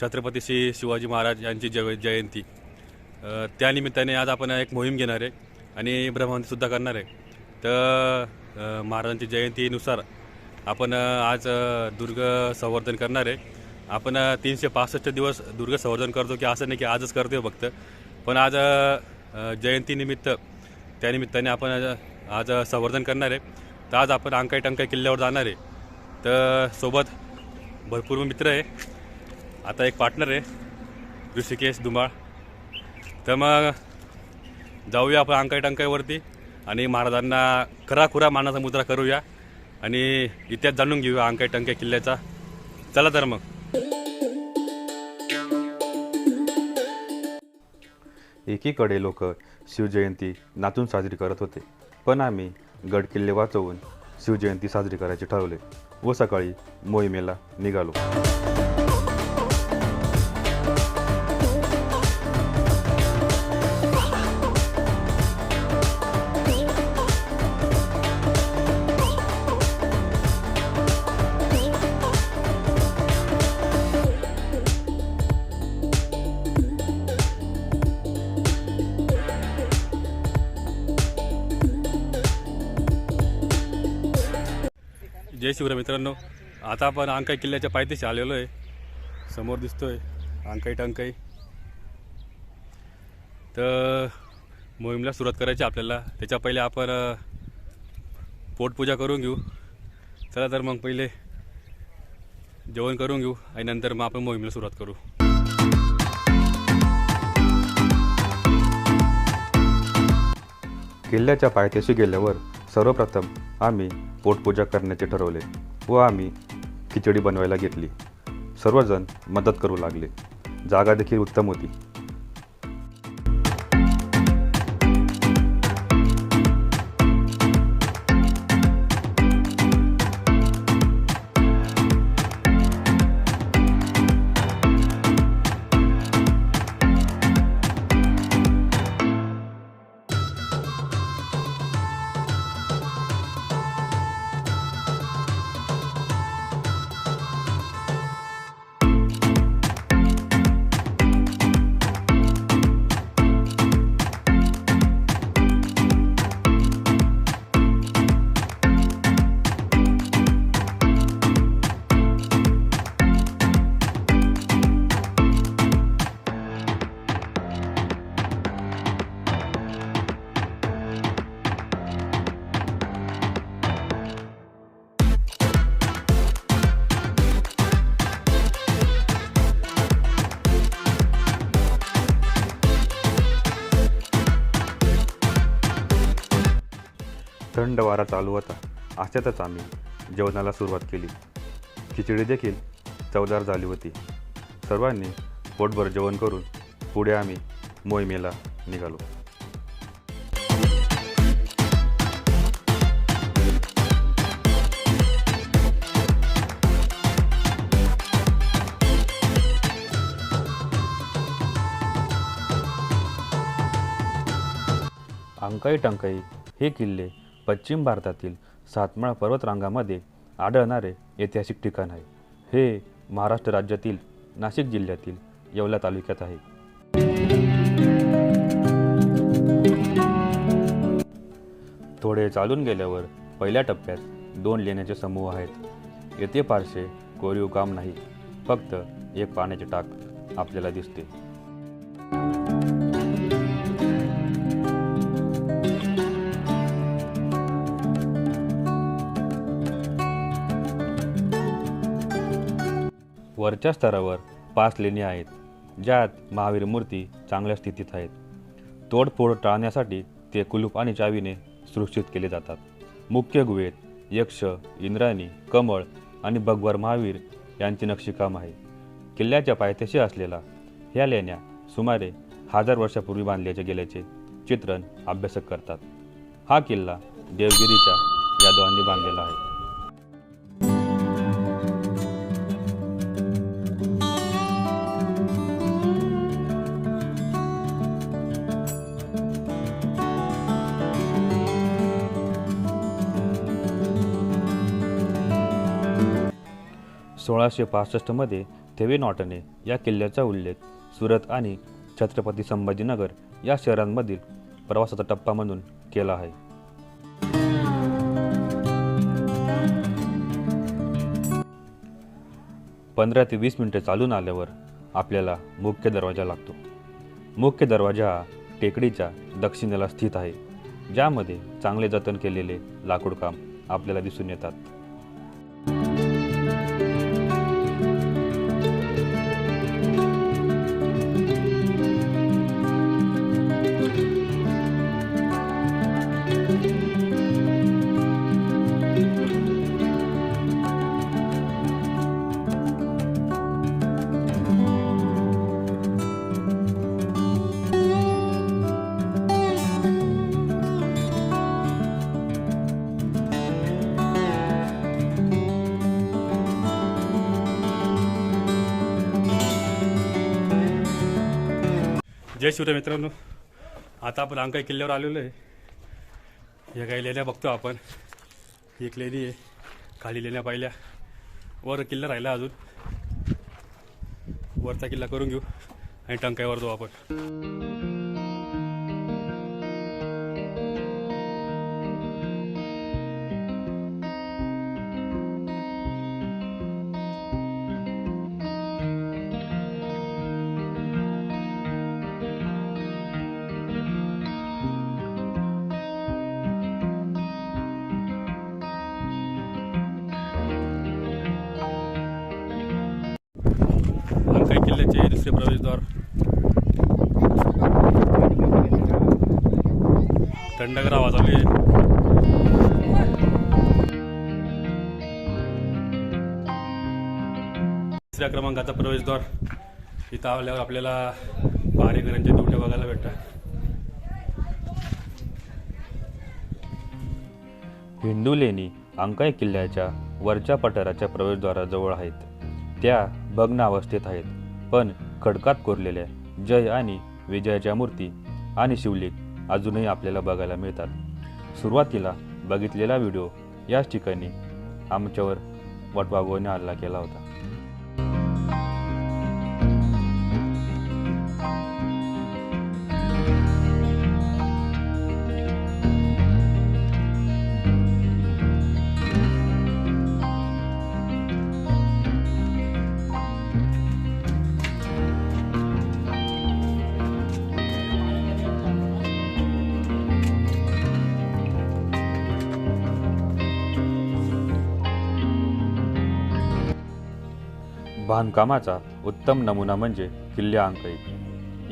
छत्रपती श्री शिवाजी महाराज यांची जय जयंती. त्यानिमित्ताने आज आपण एक मोहीम घेणार आहे आणि ब्रह्मवंतीसुद्धा करणार आहे. तर महाराजांची जयंतीनुसार आपण आज दुर्ग संवर्धन करणार आहे. आपण तीनशे पासष्ट दिवस दुर्ग संवर्धन करतो की असं नाही की आजच करतो फक्त. पण आज जयंतीनिमित्त त्यानिमित्ताने आपण आज संवर्धन करणार आहे. तर आज आपण अंकाई टंकाई किल्ल्यावर जाणार आहे. तर सोबत भरपूर मित्र आहे. आता एक पार्टनर आहे ऋषिकेश धुमाळ तर मग जाऊया आपण अंकाई टंकाईवरती आणि महाराजांना खरा खुरा मानाचा मुद्रा करूया आणि इतिहास जाणून घेऊया अंकाई टंकाई किल्ल्याचा. चला तर मग. एकीकडे लोक शिवजयंती नातून साजरी करत होते पण आम्ही गड किल्ले वाचवून शिवजयंती साजरी करायचे ठरवले व सकाळी मोहिमेला निघालो. जय शिवराय मित्रांनो. आता आपण अंकाई किल्ल्याच्या पायथ्याशी आलेलो आहे. समोर दिसतोय अंकाई टंकाई. तर मोहिमला सुरुवात करायची आपल्याला. त्याच्या पहिले आपण पोटपूजा करून घेऊ. चला तर मग पहिले जेवण करून घेऊ आणि नंतर मग आपण मोहिमेला सुरुवात करू. किल्ल्याच्या पायथ्याशी गेल्यावर सर्वप्रथम आम्ही पोटपूजा करण्याचे ठरवले व आम्ही खिचडी बनवायला घेतली. सर्वजण मदत करू लागले. जागा देखील उत्तम होती. थंड वारा चालू होता. अशातच आम्ही जेवणाला सुरुवात केली. खिचडी देखील चवदार झाली होती. सर्वांनी पोटभर जेवण करून पुढे आम्ही मोहिमेला निघालो. अंकाई टंकाई हे किल्ले पश्चिम भारतातील सातमाळा पर्वतरांगामध्ये आढळणारे ऐतिहासिक ठिकाण आहे. हे महाराष्ट्र राज्यातील नाशिक जिल्ह्यातील येवला तालुक्यात आहे. थोडे चालून गेल्यावर पहिल्या टप्प्यात दोन लेण्याचे समूह आहेत. येथे फारसे कोरीव काम नाही. फक्त एक पाण्याचे टाक आपल्याला दिसते. वरच्या स्तरावर पाच लेणी आहेत ज्यात महावीर मूर्ती चांगल्या स्थितीत आहेत. तोडफोड टाळण्यासाठी ते कुलूप आणि चावीने सुरक्षित केले जातात. मुख्य गुहेत यक्ष इंद्राणी कमळ आणि भगवर महावीर यांचे नक्षीकाम आहे. किल्ल्याच्या पायथ्याशी असलेला ह्या लेण्या सुमारे हजार वर्षापूर्वी बांधल्याचे गेल्याचे चित्रण अभ्यासक करतात. हा किल्ला देवगिरीच्या यादवांनी बांधलेला आहे. सोळाशे पासष्टमध्ये थेवे नॉटने या किल्ल्याचा उल्लेख सुरत आणि छत्रपती संभाजीनगर या शहरांमधील प्रवासाचा टप्पा म्हणून केला आहे. पंधरा ते वीस मिनिटे चालून आल्यावर आपल्याला मुख्य दरवाजा लागतो. मुख्य दरवाजा हा टेकडीच्या दक्षिणेला स्थित आहे ज्यामध्ये चांगले जतन केलेले लाकूडकाम आपल्याला दिसून येतात. जय शिवराय मित्रांनो. आता आपण अंकाई किल्ल्यावर आलेलो आहे. या काही लेण्या बघतो आपण. एक लेणी आहे. खाली लेण्या पाहिल्या. वर किल्ला राहिला अजून. वरचा किल्ला करून घेऊ आणि टंकाईवर जाऊ आपण. मुख्य प्रवेशद्वार. थंडगार आवाज आली तिसऱ्या क्रमांकाचा प्रवेशद्वार. इथं आल्यावर आपल्याला पारेकरांचे तोटे बघायला भेटतात. हिंदू लेणी अंकाई किल्ल्याच्या वरच्या पठाराच्या प्रवेशद्वाराजवळ आहेत. त्या भग्न अवस्थेत आहेत. पण खडकात कोरलेल्या जय आणि विजयाच्या मूर्ती आणि शिवलिंग अजूनही आपल्याला बघायला मिळतात. सुरुवातीला बघितलेला व्हिडिओ याच ठिकाणी आमच्यावर वटवागोने हल्ला केला होता. बांधकामाचा उत्तम नमुना म्हणजे किल्ले अंकई.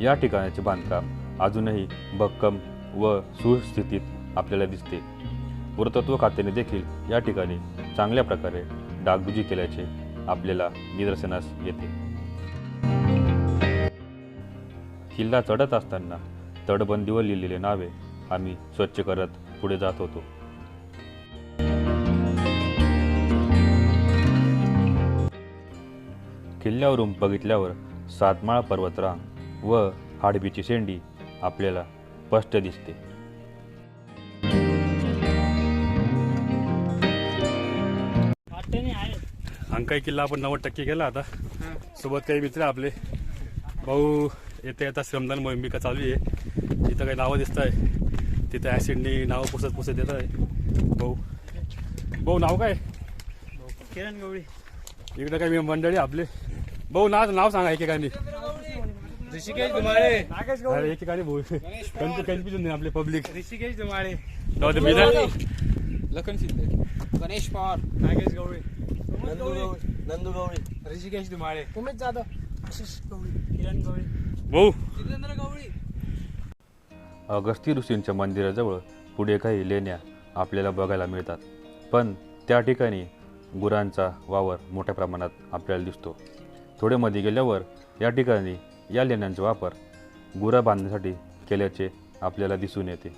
या ठिकाणाचे बांधकाम अजूनही भक्कम व सुस्थितीत आपल्याला दिसते. पुरातत्व खात्याने देखील या ठिकाणी चांगल्या प्रकारे डागडुजी केल्याचे आपल्याला निदर्शनास येते. किल्ला चढत असताना तडबंदीवर लिहिलेले नावे आम्ही स्वच्छ करत पुढे जात होतो. किल्ल्यावरून बघितल्यावर सातमाळा पर्वतरांग व हाडबीची शेंडी आपल्याला स्पष्ट दिसते. अंकाई किल्ला आपण नव्वद टक्के केला आता. सोबत काही मित्र आपले. भाऊ येता येता श्रमदान मोहिमिका चालू आहे. तिथं काही नावं दिसत आहे तिथं ॲसिडनी नावं पुसत पुसत येत आहे. भाऊ. भाऊ नाव काय? किरण गवळी. इकडं काही मंडळी आपले. भाऊ नाव नाव सांगा एकेकाने. ऋषिकेश धुमाळे अरे एकेकाने भाऊ. कन्फ्यू कन्फ्युजन नाही आपले पब्लिक ऋषिकेश धुमाळे जाऊ दे मी ना लखन शिंदे. गणेश पवार. नागेश गवळी. नंदू गवळी. नंदू गवळी. ऋषिकेश धुमाळे उमेश जाधव. आशिष गवळी. किरण गवळी. भाऊ. जितेंद्र गवळी. अगस्ती ऋषींच्या मंदिराजवळ पुढे काही लेण्या आपल्याला बघायला मिळतात. पण त्या ठिकाणी गुरांचा वावर मोठ्या प्रमाणात आपल्याला दिसतो. थोडे मध्ये गेल्यावर या ठिकाणी या लेण्यांचा वापर गुरा बांधण्यासाठी केल्याचे आपल्याला दिसून येते.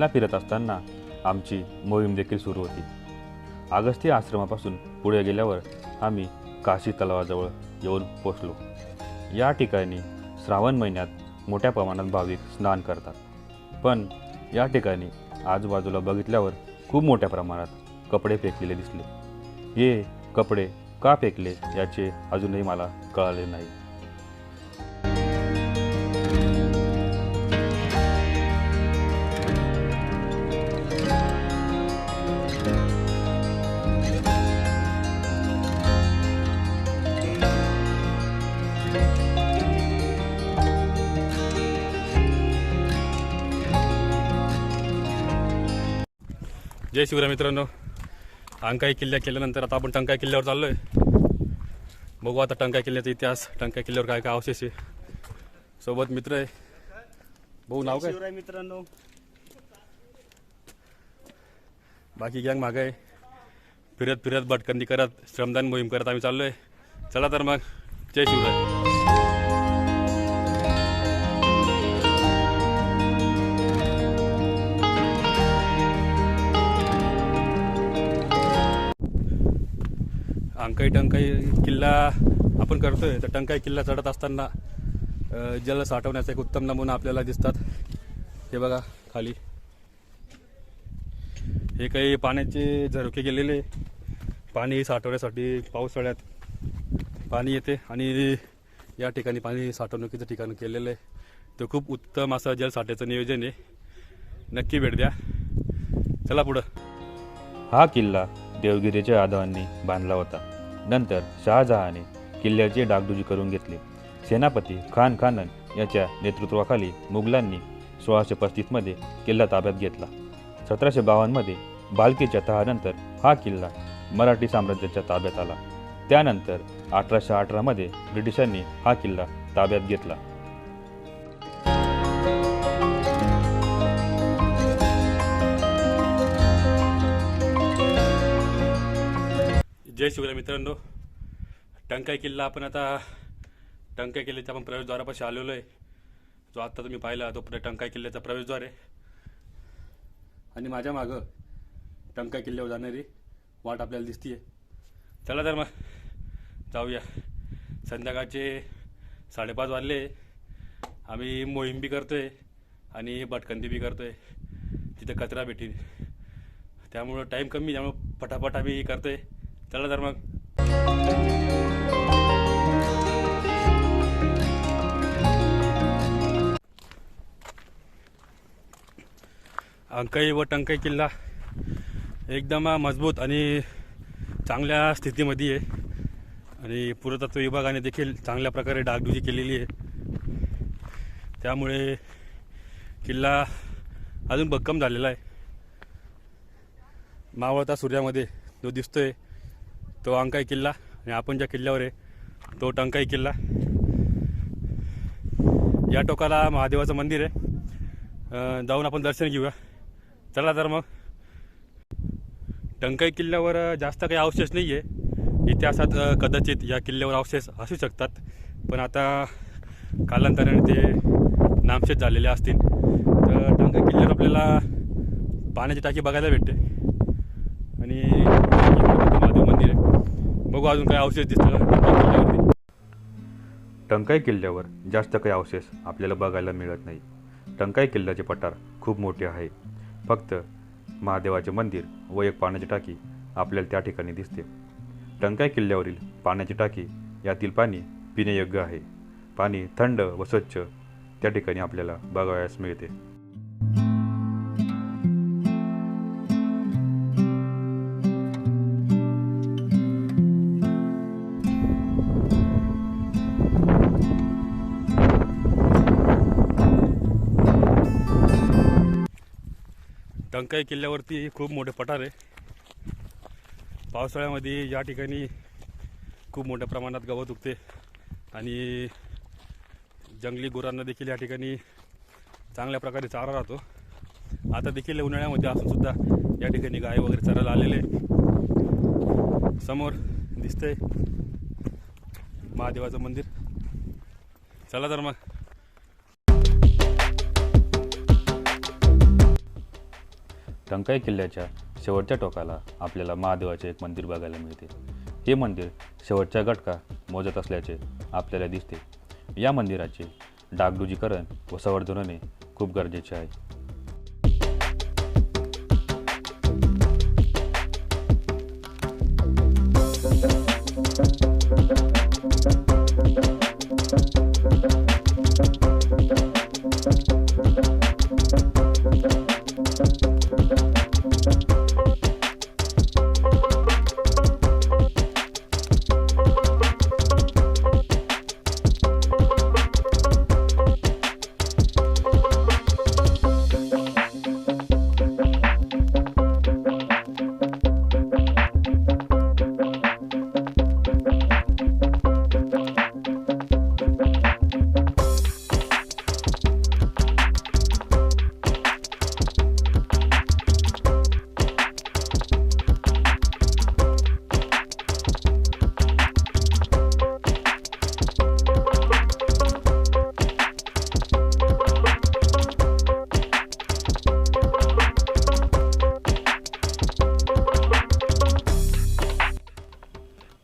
किल्ला फिरत असताना आमची मोहीम देखील सुरू होती. आगस्ती आश्रमापासून पुढे गेल्यावर आम्ही काशी तलावाजवळ येऊन पोचलो या ठिकाणी श्रावण महिन्यात मोठ्या प्रमाणात भाविक स्नान करतात. पण या ठिकाणी आजूबाजूला बघितल्यावर खूप मोठ्या प्रमाणात कपडे फेकलेले दिसले. हे कपडे का फेकले याचे अजूनही मला कळाले नाही. जय शिवराय मित्रांनो. अंकाई किल्ल्या केल्यानंतर आता आपण टंकाई किल्ल्यावर चाललो आहे बघू आता टंकाई किल्ल्याचा इतिहास टंकाई किल्ल्यावर काय काय अवशेष आहे. सोबत मित्र आहे. भाऊ नाव काय? शिवराय मित्रांनो. बाकी गँग मागं आहे. फिरत फिरत भटकंती करत श्रमदान मोहीम करत आम्ही चाललो आहे चला तर मग जय शिवराय. अंकाई टंकाई किल्ला आपण करतोय. तर टंकाई किल्ला चढत असताना जल साठवण्याचा एक उत्तम नमुना आपल्याला दिसतात. हे बघा खाली. हे काही पाण्याचे झरोके गेलेले. पाणी साठवण्यासाठी पावसाळ्यात पाणी येते आणि या ठिकाणी पाणी साठवणुकीचं ठिकाण केलेलं आहे. ते खूप उत्तम असं जलसाठ्याचं नियोजन आहे. नक्की भेट द्या. चला पुढं. हा किल्ला देवगिरीच्या यादवांनी बांधला होता. नंतर शहाजहाने किल्ल्याचे डागडुजी करून घेतले. सेनापती खान खानन याच्या नेतृत्वाखाली मुघलांनी सोळाशे पस्तीसमध्ये किल्ला ताब्यात घेतला. सतराशे बावन्नमध्ये बालकीच्या तहानंतर हा किल्ला मराठी साम्राज्याच्या ताब्यात आला. त्यानंतर अठराशे अठरामध्ये ब्रिटिशांनी हा किल्ला ताब्यात घेतला. जय शिवराय मित्रांनो. टंकाई किल्ला आपण आता टंकाई किल्ल्याच्या आपण प्रवेशद्वारापाशी आलेलो आहे. जो आत्ता तुम्ही पाहिला तो प्र टंकाई किल्ल्याचा प्रवेशद्वार आहे. आणि माझ्या मागं टंकाई किल्ल्यावर जाणारी वाट आपल्याला दिसतीये. चला तर मग जाऊया. संध्याकाळचे साडेपाच वाजले. आम्ही मोहीम बी करतोय आणि भटकंती बी करतोय. तिथं कचरा भेटी त्यामुळं टाईम कमी त्यामुळं फटाफट आम्ही करतोय. चला तर मग. अंकाई व टंकाई किल्ला एकदम मजबूत आणि चांगल्या स्थितीमध्ये आहे. आणि पुरातत्व विभागाने देखील चांगल्या प्रकारे डागडुजी केलेली आहे. त्यामुळे किल्ला अजून भक्कम झालेला आहे. मावळता सूर्यामध्ये जो दिसतोय तो अंकाई किल्ला आणि आपण ज्या किल्ल्यावर आहे तो टंकाई किल्ला. या टोकाला महादेवाचं मंदिर आहे. जाऊन आपण दर्शन घेऊया. चला तर मग. टंकाई किल्ल्यावर जास्त काही अवशेष नाही आहे इतिहासात कदाचित या किल्ल्यावर अवशेष असू शकतात. पण आता कालांतराने ते नामशेष झालेले असतील. तर टंकाई किल्ल्यावर आपल्याला पाण्याची टाकी बघायला भेटते. आणि बघू अजून काही अवशेष दिसलं टंकाई किल्ल्यावर जास्त काही अवशेष आपल्याला बघायला मिळत नाही. टंकाई किल्ल्याचे पठार खूप मोठे आहे. फक्त महादेवाचे मंदिर व एक पाण्याची टाकी आपल्याला त्या ठिकाणी दिसते. टंकाई किल्ल्यावरील पाण्याची टाकी यातील पाणी पिण्यायोग्य आहे. पाणी थंड व स्वच्छ त्या ठिकाणी आपल्याला बघावयास मिळते. टंकाई किल्ल्यावरती खूप मोठे पठार आहे. पावसाळ्यामध्ये या ठिकाणी खूप मोठ्या प्रमाणात गवत उगते आणि जंगली गुरांना देखील या ठिकाणी चांगल्या प्रकारे चारा राहतो. आता देखील उन्हाळ्यामध्ये असूनसुद्धा या ठिकाणी गाय वगैरे चरायला आलेले आहे. समोर दिसतंय महादेवाचं मंदिर. चला तर मग. टंकाई किल्ल्याच्या शेवटच्या टोकाला आपल्याला महादेवाचे एक मंदिर बघायला मिळते. हे मंदिर शेवटच्या गटका मोजत असल्याचे आपल्याला दिसते. या मंदिराचे डागडुजीकरण व संवर्धन खूप गरजेचे आहे.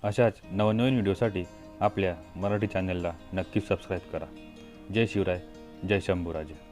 अशाच नवनवीन व्हिडिओसाठी आपल्या मराठी चॅनलला नक्कीच सबस्क्राईब करा. जय शिवराय जय शंभूराजे.